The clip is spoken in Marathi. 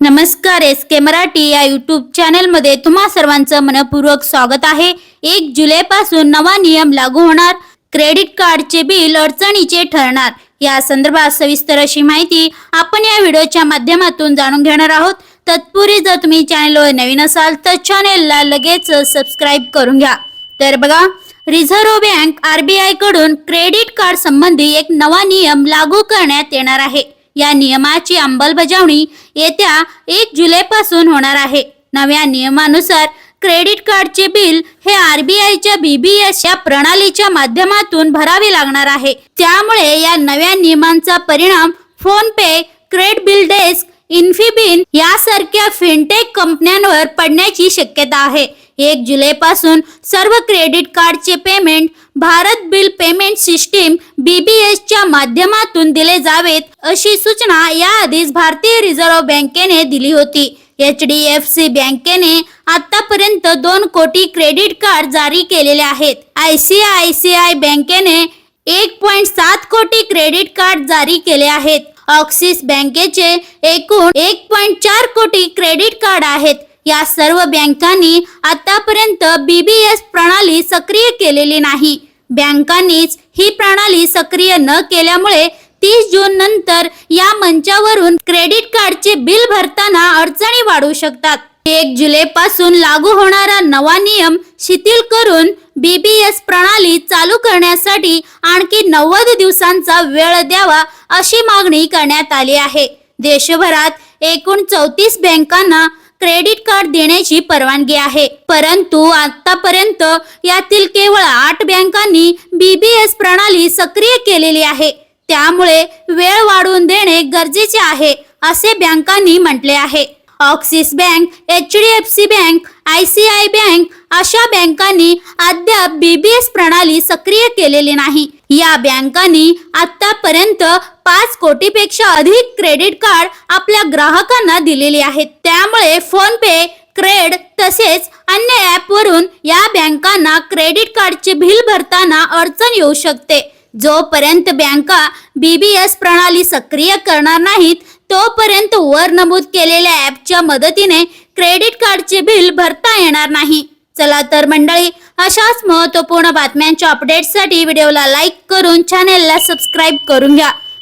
नमस्कार एस के मराठी या यूट्यूब चॅनलमध्ये तुम्हा सर्वांचं मनपूर्वक स्वागत आहे. एक जुलैपासून नवा नियम लागू होणार. क्रेडिट कार्डचे बिल अडचणीचे ठरणार. या संदर्भात सविस्तर अशी माहिती आपण या व्हिडिओच्या माध्यमातून जाणून घेणार आहोत. तत्पूर्वी जर तुम्ही चॅनलवर नवीन असाल तर चॅनेलला लगेच सबस्क्राईब करून घ्या. तर बघा रिझर्व्ह बँक आरबीआयकडून क्रेडिट कार्ड संबंधी एक नवा नियम लागू करण्यात येणार आहे. या नियमाची अंमलबजावणी येत्या एक जुलैपासून होणार आहे. नव्या नियमानुसार क्रेडिट कार्डचे बिल हे आरबीआयच्या बीबीएस या प्रणालीच्या माध्यमातून भरावे लागणार आहे. त्यामुळे या नव्या नियमांचा परिणाम PhonePe CRED BillDesk Infibeam यासारख्या फिनटेक कंपन्यांवर पडण्याची शक्यता आहे. एक जुलैपासून सर्व क्रेडिट कार्डचे payment Bharat bill payment system BBS च्या माध्यमातून दिले जावेत अशी सूचना याआधीच भारतीय रिझर्व्ह बँकेने दिली होती. एच डी एफ सी बँकेने आतापर्यंत दोन कोटी क्रेडिट कार्ड जारी केलेले आहेत. I C I C I बँकेने एक पॉइंट सात कोटी क्रेडिट कार्ड जारी केले आहेत. ऑक्सिस बँकेचे एकूण एक पॉइंट चार कोटी क्रेडिट कार्ड आहेत. या सर्व बँकांनी आतापर्यंत बीबीएस प्रणाली सक्रिय केलेली नाही. बँकांनीच ही प्रणाली सक्रिय न केल्यामुळे तीस जून नंतर या मंचावरून क्रेडिट कार्डचे बिल भरताना अडचणी वाढू शकतात. एक जुलै पासून लागू होणारा नवा नियम शिथिल करून बीबीएस प्रणाली चालू करण्यासाठी आणखी नव्वद दिवसांचा वेळ द्यावा अशी मागणी करण्यात आली आहे. देशभरात एकूण चौतीस बँकांना क्रेडिट कार्ड देण्याची परवानगी आहे. परंतु आतापर्यंत यातील केवळ आठ बँकांनी बीबीएस प्रणाली सक्रिय केलेली आहे. त्यामुळे वेळ वाढवून देणे गरजेचे आहे असे बँकांनी म्हटले आहे. Axis bank H D F C bank I C I bank अशा बँकांनी अद्याप बीबीएस प्रणाली सक्रिय केलेली नाही. या बँकांनी आतापर्यंत पाच कोटीपेक्षा अधिक क्रेडिट कार्ड आपल्या ग्राहकांना दिलेली आहेत. त्यामुळे फोन पे क्रेड तसेच अन्य ॲपवरून या बँकांना क्रेडिट कार्डचे बिल भरताना अडचण येऊ शकते. जोपर्यंत बँका बी बी एस प्रणाली सक्रिय करणार नाहीत तोपर्यंत वर नमूद केलेल्या ॲपच्या मदतीने क्रेडिट कार्डचे बिल भरता येणार नाही. चला तर मंडळी अशाच महत्त्वपूर्ण बातम्यांच्या अपडेट्ससाठी व्हिडिओला लाईक करून चॅनेलला सबस्क्राईब करून घ्या.